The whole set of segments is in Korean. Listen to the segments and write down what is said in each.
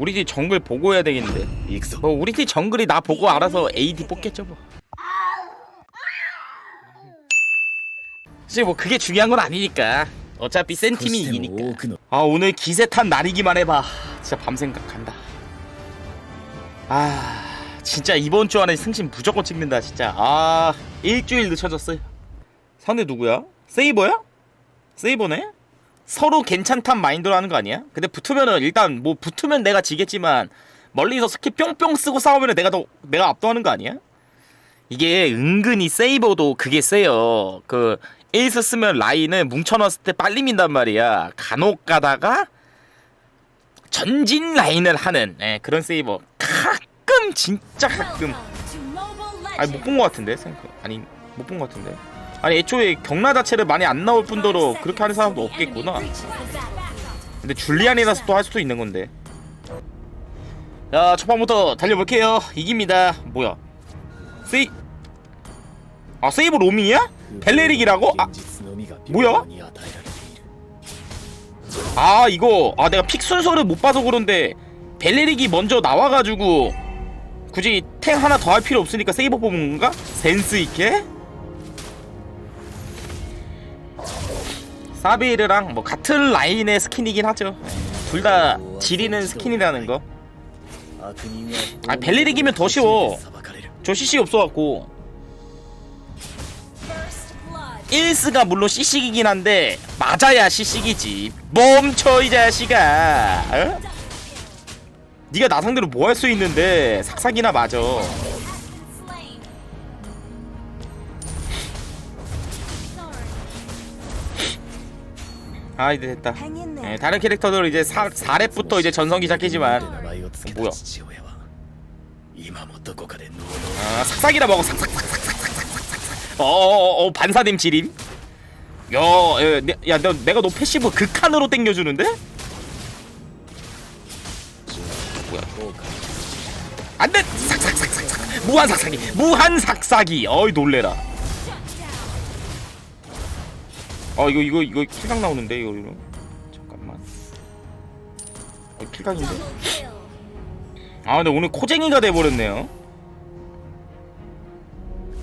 우리 팀 정글 보고 해야 되겠는데. 뭐 우리 팀 정글이 나 보고 알아서 AD 뽑겠죠 뭐. 사실 뭐 그게 중요한 건 아니니까. 어차피 센 팀이 이기니까. 아 오늘 기세 탄 날이기만 해봐. 진짜 밤 생각한다. 아 진짜 이번 주 안에 승신 무조건 찍는다 진짜. 아 일주일 늦춰졌어요. 상대 누구야? 세이버야? 세이버네? 서로 괜찮단 마인드로 하는 거 아니야? 근데 붙으면은 일단 뭐 붙으면 내가 지겠지만 멀리서 스킬 뿅뿅 쓰고 싸우면 내가 더 내가 압도하는 거 아니야? 이게 은근히 세이버도 그게 세요. 그 에이스 쓰면 라인을 뭉쳐놨을 때 빨리 민단 말이야. 간혹 가다가 전진 라인을 하는 예, 그런 세이버. 가끔 진짜 가끔. 아니 못 본 것 같은데 생각 아니 못 본 것 같은데. 아니 애초에 경라 자체를 많이 안 나올 뿐더러 그렇게 하는 사람도 없겠구나 근데 줄리안이라서 또 할 수도 있는 건데 자 첫판부터 달려볼게요 이깁니다 뭐야 세이 아 세이브 로밍이야? 벨레릭이라고? 아 뭐야? 아 이거 아 내가 픽 순서를 못 봐서 그런데 벨레릭이 먼저 나와가지고 굳이 탱 하나 더 할 필요 없으니까 세이버 뽑은 건가? 센스 있게? 사비르랑 뭐 같은 라인의 스킨이긴 하죠. 둘 다 지리는 스킨이라는 거. 아 벨리릭이면 더 쉬워. 저 CC 없어갖고. 일스가 물론 CC이긴 한데 맞아야 CC이지. 멈춰 이 자식아. 어? 네가 나 상대로 뭐 할 수 있는데 삭삭이나 맞아. 아 이제 됐다. 네, 다른 캐릭터들 이제 사, 4렙부터 이제 전성기 시작이지만. 뭐야? 아 삭삭이나 먹어. 어어어 어, 반사됨 지림? 야야너 내가 너 패시브 그 극한으로 땡겨주는데? 뭐야? 안돼! 삭삭삭삭삭. 무한 삭삭이 무한 삭삭이. 어이 놀래라. 아 이거 이거 이거 킬각 나오는데 이거 이거 잠깐만. 아 킬각인데? 아 근데 오늘 코쟁이가 돼버렸네요.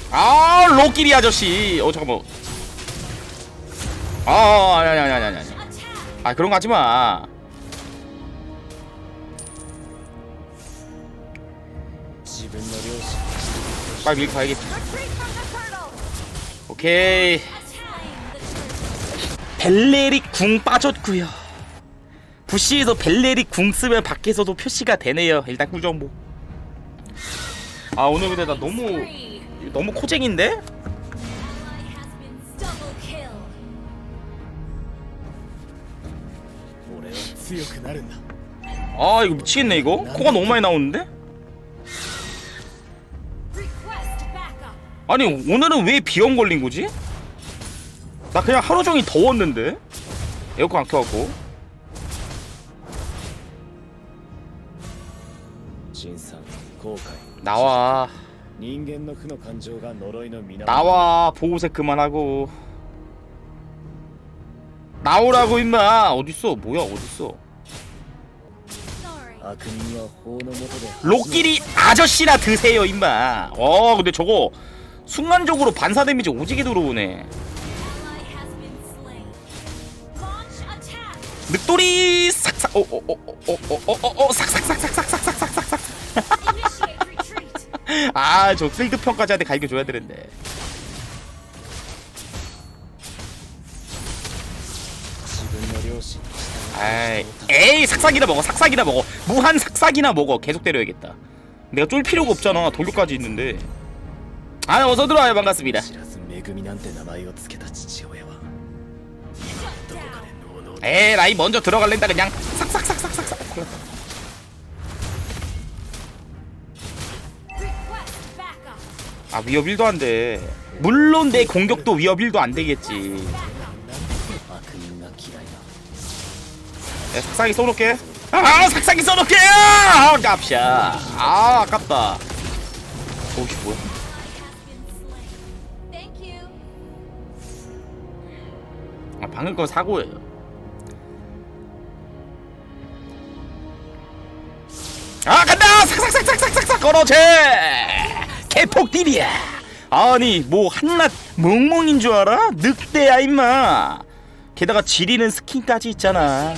아 로끼리 아저씨. 어 잠깐만. 아, 아, 아 아니 아니 아니 아니 아니. 아 그런 거 하지마. 빨리 밀고 가야겠다. 오케이. 벨레릭 궁 빠졌구요 부시에서 벨레릭 궁 쓰면 밖에서도 표시가 되네요. 일단 꿀정보. 아 오늘 근데 나 너무 너무 코쟁인데? 아 이거 미치겠네 이거 코가 너무 많이 나오는데? 아니 오늘은 왜 비염 걸린 거지? 나 그냥 하루 종일 더웠는데 에어컨 안 켜갖고 新さん後悔 나와 人間の負の感情が呪いの源 나와 보호색 그만하고 나오라고 임마 어딨어 뭐야 어딨어 悪人は法の下で 로끼리 아저씨나 드세요 임마 어 근데 저거 순간적으로 반사 데미지 오지게 들어오네 늑돌이 싹싹 오오오오오오오 싹싹싹싹싹싹싹싹싹. 아저 필드 평가자한테 갈겨 줘야 되는데. 아이 에이 삭삭이나 먹어 삭삭이나 먹어. 무한 삭삭이나 먹어. 계속 때려야겠다. 내가 쫄 필요가 없잖아. 돌격까지 있는데. 아 어서 들어와요. 반갑습니다. 에 라이 먼저 들어갈랜다 그냥. 싹싹싹싹싹싹 아 위협 1도 안돼. 물론 내 공격도 위협 1도 안되겠지. 아, 그 야 삭삭이 써놓게. 아 삭삭이 써놓게! 아 아깝샤. 아 아깝다. 어, 오씨 뭐야? 아 방금 거 사고예요. 걸어제! 개폭딜이야. 아니 뭐 한낱 멍멍인 줄 알아? 늑대야 임마. 게다가 지리는 스킨까지 있잖아.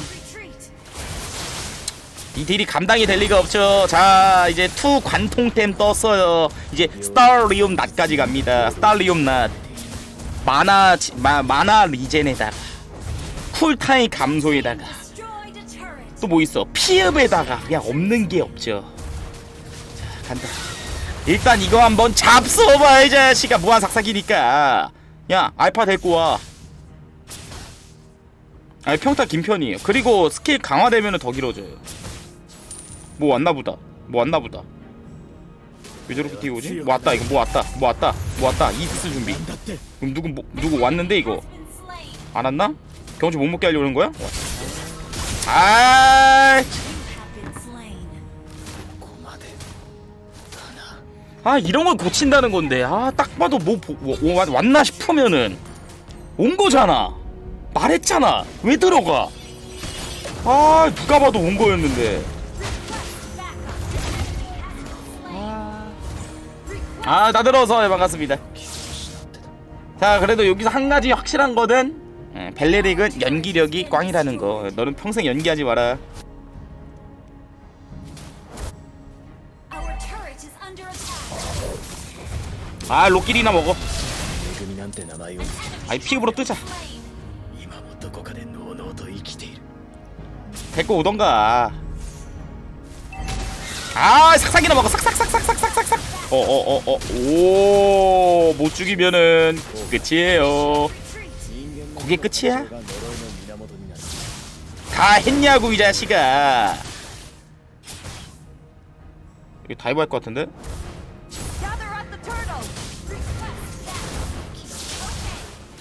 이 딜이 감당이 될 리가 없죠. 자 이제 투 관통템 떴어요. 이제 스타리움 낫까지 갑니다. 스타리움 낫. 마나 지- 마, 마나 리젠에다가 쿨타임 감소에다가 또 뭐 있어? 피읍에다가 그냥 없는 게 없죠. 자 간다. 일단 이거 한번 잡숴봐 이 자식아 무한삭삭이니까. 야 알파 데리고 와. 아니 평타 긴 편이에요. 그리고 스킬 강화되면 더 길어져요. 뭐 왔나보다. 뭐 왔나보다. 왜 저렇게 뛰고 오지? 뭐 왔다 이거 뭐 왔다. 뭐 왔다. 뭐 왔다. 이스 준비. 그럼 누구 뭐, 누구 왔는데 이거? 안 왔나? 경치 못 먹게 하려는 거야? 아 아 이런 걸 고친다는 건데. 아 딱 봐도 뭐, 뭐, 뭐, 뭐 왔나 싶으면은 온 거잖아. 말했잖아. 왜 들어가? 아 누가 봐도 온 거였는데. 아, 아나 들어서. 예, 반갑습니다. 자 그래도 여기서 한 가지 확실한 거는 예, 벨레릭은 연기력이 꽝이라는 거. 너는 평생 연기하지 마라. 아 로끼리나 먹어 恵みなんて名前を付け 아이 피읍으로 뜨자 今もどこかでのうのうと生きている 데리고 오던가 아 삭삭이나 먹어 삭삭삭삭삭삭삭삭 어어어어오못 죽이면은 끝이에요 人間の 그게 끝이야? が呪いの源になる 다 했냐고 이 자식아 이 다이브 할 것 같은데?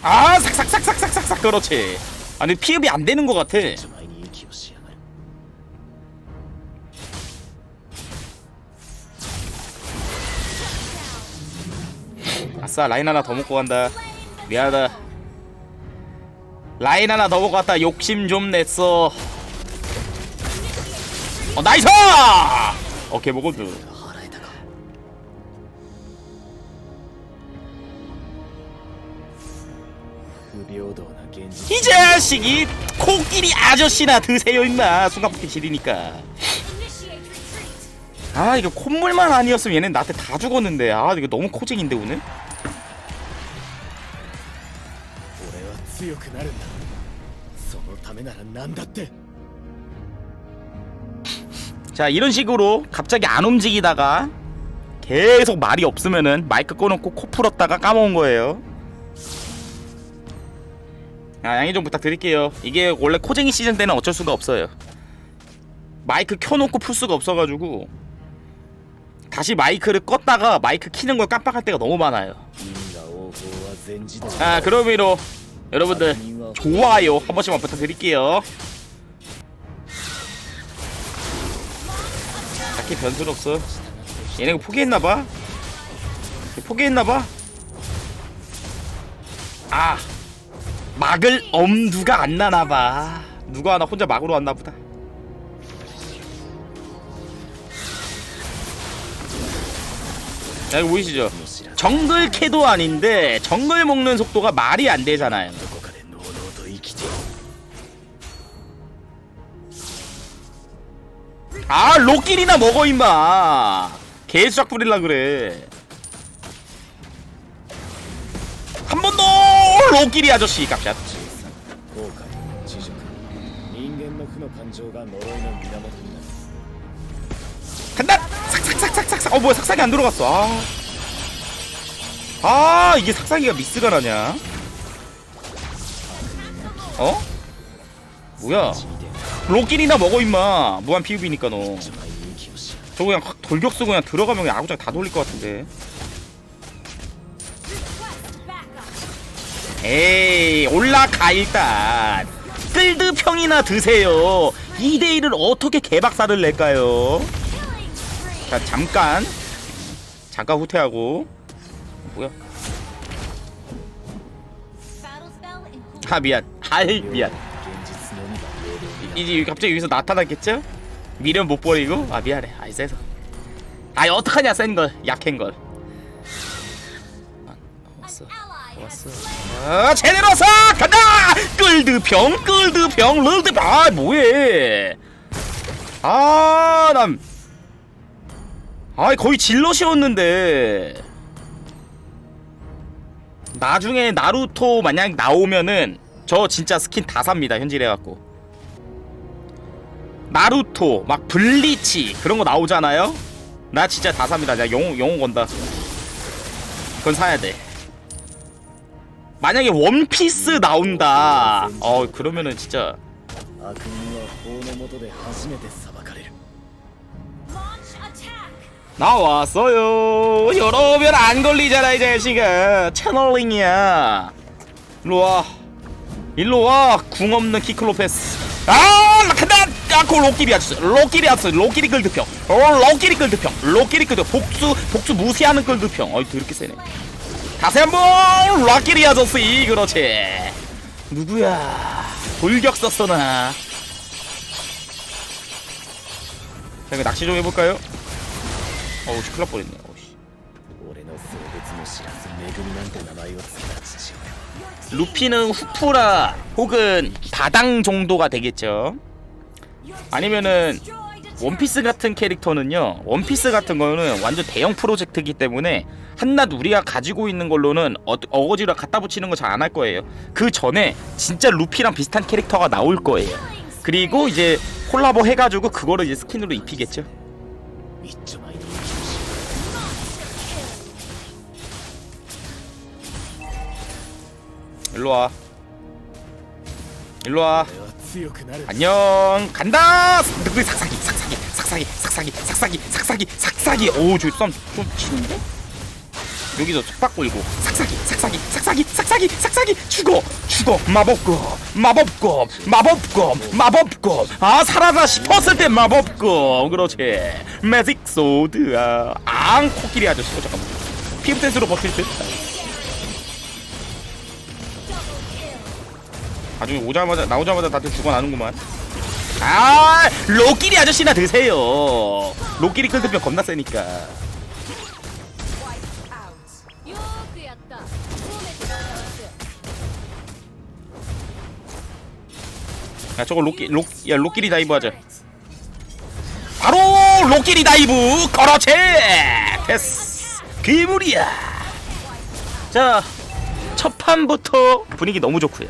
아 삭삭삭삭삭삭삭! 그렇지. 아니 피흡이 안 되는 것 같아. 아싸 라인 하나 더 먹고 간다. 미안하다. 라인 하나 더 먹고 갔다. 욕심 좀 냈어. 어 나이스! 어깨 보거든. 이 자식이 코끼리 아저씨나 드세요 임마. 순간폭기 지리니까. 아 이거 콧물만 아니었으면 얘는 나한테 다 죽었는데. 아 이거 너무 코쟁인데 오늘? 자 이런 식으로 갑자기 안 움직이다가 계속 말이 없으면은 마이크 꺼놓고 코 풀었다가 까먹은 거예요. 아 양해 좀 부탁드릴게요. 이게 원래 코쟁이 시즌 때는 어쩔 수가 없어요. 마이크 켜놓고 풀 수가 없어가지고 다시 마이크를 껐다가 마이크 키는 걸 깜빡할 때가 너무 많아요. 아 그럼 이로 여러분들 좋아요 한 번씩만 부탁드릴게요. 딱히 변수는 없어 얘네가 포기했나봐? 포기했나봐? 아 막을 엄두가 안 나나봐 누가 하나 혼자 막으러 왔나보다 자 이거 보이시죠? 정글 캐도 아닌데 정글 먹는 속도가 말이 안 되잖아요 아 로끼리나 먹어 임마 개수작 부릴라 그래 한 번 더 로끼리 아저씨 깝샷 後悔知熟人間の負の感情が呪いの源になる 간다 삭삭삭삭삭삭 어 뭐야 삭삭이 안 들어갔어 아, 아 이게 삭삭이가 미스가 나냐 어? 뭐야 血で 로끼이나 먹어 임마. 무한 PUB니까 너. 저거 그냥 돌격 쓰고 그냥 들어가면 그냥 아구장 다 돌릴 것 같은데. 에이 올라가 일단. 끌드평이나 드세요. 2대1을 어떻게 개박살을 낼까요? 자 잠깐. 잠깐 후퇴하고. 뭐야? 아 미안. 아이 미안. 이제 갑자기 여기서 나타났겠죠? 미련 못 버리고? 아 미안해. 아이 세서. 아이 어떡하냐 센걸. 약한 걸. 아, 왔어. 왔어. 아 제대로 서 간다! 끌드평 끌드평 르드평 아 뭐해? 아난 아이 거의 질럿이었는데. 나중에 나루토 만약 나오면은 저 진짜 스킨 다 삽니다 현질해갖고 나루토 막 블리치 그런 거 나오잖아요 나 진짜 다 삽니다 내가 영웅 영웅 건다 그건 사야 돼 만약에 원피스 나온다 어 그러면은 진짜 悪人は法の下で初めて裁かれる Launch attack! 나왔어요 여러분 안 걸리잖아 이 자식아 채널링이야 일로와 일로와 궁 없는 키클로페스 아 않고 로끼리 아저씨 로끼리 아저씨 로끼리 글드평. 어, 로끼리 글드평 로끼리 글드 복수 복수 무시하는 글드평. 어이 더럽게 세네. 다시 한번 로끼리 아저씨 그렇지. 누구야? 돌격 썼어나. 자 이거 낚시 좀 해볼까요? 어우 씨 클럽 버렸네. 어우씨 루피는 후프라 혹은 바당 정도가 되겠죠. 아니면은 원피스 같은 캐릭터는요 원피스 같은 거는 완전 대형 프로젝트이기 때문에 한낱 우리가 가지고 있는 걸로는 어, 어거지로 갖다 붙이는 거 잘 안 할 거예요. 그 전에 진짜 루피랑 비슷한 캐릭터가 나올 거예요. 그리고 이제 콜라보 해가지고 그거를 이제 스킨으로 입히겠죠. 일로와. 일로와. 안녕. 간다. 늑대 삭삭이 삭삭이 삭삭이 삭삭이 삭삭이 삭삭이 삭삭이. 오저 쌈좀 치는데? 여기서 속박 걸고. 삭삭이 삭삭이 삭삭이 삭삭이 삭삭이. 죽어 죽어. 마법검 마법검 마법검 마법검. 아 살아나 싶었을 때 마법검. 그렇지. 매직 소드야. 앙 코끼리 아저씨. 어, 잠깐만. 피부 댄스로 버틸 듯 나중에 오자마자 나오자마자 다들 죽어나는구만. 아 로끼리 아저씨나 드세요. 로끼리 클드병 겁나 세니까. 야 저거 로끼 로야 로끼리 다이브 하자. 바로 로끼리 다이브! 걸어채! 됐어 괴물이야! 자 첫판부터 분위기 너무 좋구요.